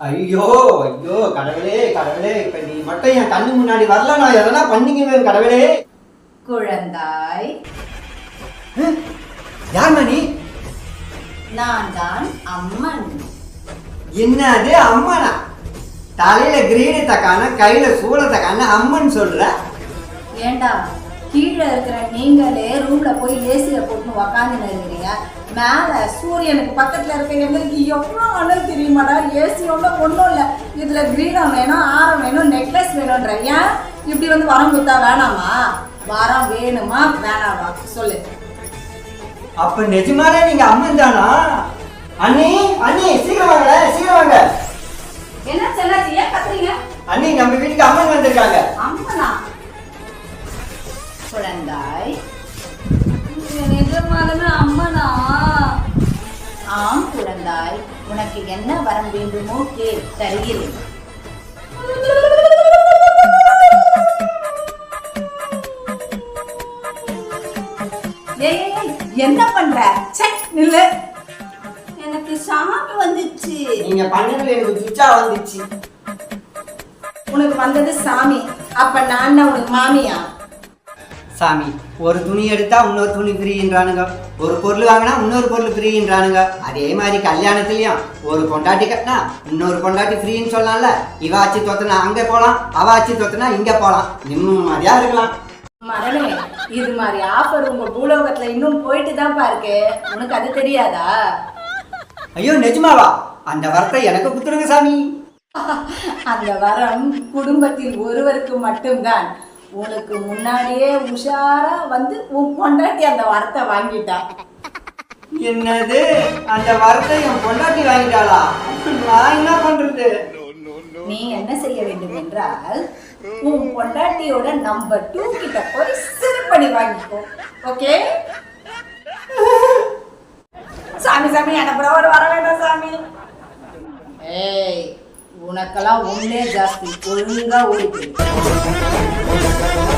ஐயோ ஐயோ கடவுளே கடவுளே இப்ப நீ மட்டும் என் கண்ணு முன்னாடி வரல நான் எதனா பண்ணிக்குவேன் கடவுளே? குழந்தாய். யார் மணி நான் தான் அம்மன். என்னது அம்மனா? தலையில கிரீடத்தை காண கையில சூளத்தை காண அம்மன் சொல்ற? ஏண்டா கீழே இருக்கிற நீங்களே ரூம்ல போய் ஏசியில போட்டு உக்காந்துன்னு இருக்கிறீங்க மேலே சூரியனுக்கு பக்கத்தில் இருக்க எங்களுக்கு எவ்வளோ அனல் தெரியுமாடா? ஏசி ஒன்றும் ஒன்றும் இல்லை. இதில் கிரீடம் வேணும் ஆரம் வேணும் நெக்லஸ் வேணும்ன்ற. ஏன்? இப்படி வந்து வரம் கொடுத்தா வேணாமா? வரம் வேணுமா? வேணாமா? சொல்லு. அப்ப நிஜமாலே நீங்க அம்மன் தானா அண்ணி அண்ணி சீக்கிரம் வாங்க சீக்கிரம் வாங்க. நிஜமாலுமே அம்மனா? ஆம் குழந்தாய். உனக்கு என்ன வரம் வேண்டுமோ கே தருகிறேன். என்ன பண்ற? செக் நில்லு. எனக்கு சாமி வந்துச்சு. நீங்க பண்ணதுல எனக்கு சுச்சா வந்துச்சு. உனக்கு வந்தது சாமி. அப்ப நான் தான் உனக்கு மாமியா? சாமி ஒரு துணி எடுத்தா இன்னொரு துணி ஃப்ரீன்றானுங்க ஒரு பொருள் வாங்கினா இன்னொரு பொருள் ஃப்ரீன்றானுங்க அதே மாதிரி கல்யாணத்துலயும் ஒரு பொண்டாட்டி கட்டினா இன்னொரு பொண்டாட்டி ஃப்ரீன்னு சொல்லலாம்ல இவ ஆச்சி தோத்தனா அங்க போலாம் அவ ஆச்சி தோத்தனா இங்க போலாம். நிம்மதியா இருக்கலாம். மரணே இது மாதிரி ஆஃபர் உங்க பூலோகத்துல இன்னும் போயிட்டு தான் இருக்கு. உனக்கு அது தெரியாதா? ஐயோ நிஜமாவா? அந்த வரத்தை எனக்கு குத்துருங்க சாமி. அந்த வரம் குடும்பத்தில் ஒருவருக்கு மட்டும்தான். உனக்கு முன்னாடியே உஷாரா வந்து உன் பொண்டாட்டி அந்த வரத்தை வாங்கிட்டா. என்னது? அந்த வரத்தை என் பொண்டாட்டி வாங்கிட்டாளா? நான் என்ன பண்றது? நீ என்ன செய்ய வேண்டும் என்றால் உன் பொண்டாட்டியோட நம்பர் டூ கிட்ட போய் சிறுபடி வாங்கிக்கோ. ஓகே சாமி சாமி எனக்கு ஒரு வர வேண்டாம் சாமி. ஏய் உனக்கெல்லாம் ஒன்னே ஜாஸ்தி. ஒழுங்கா ஓடிக்கு. Thank you.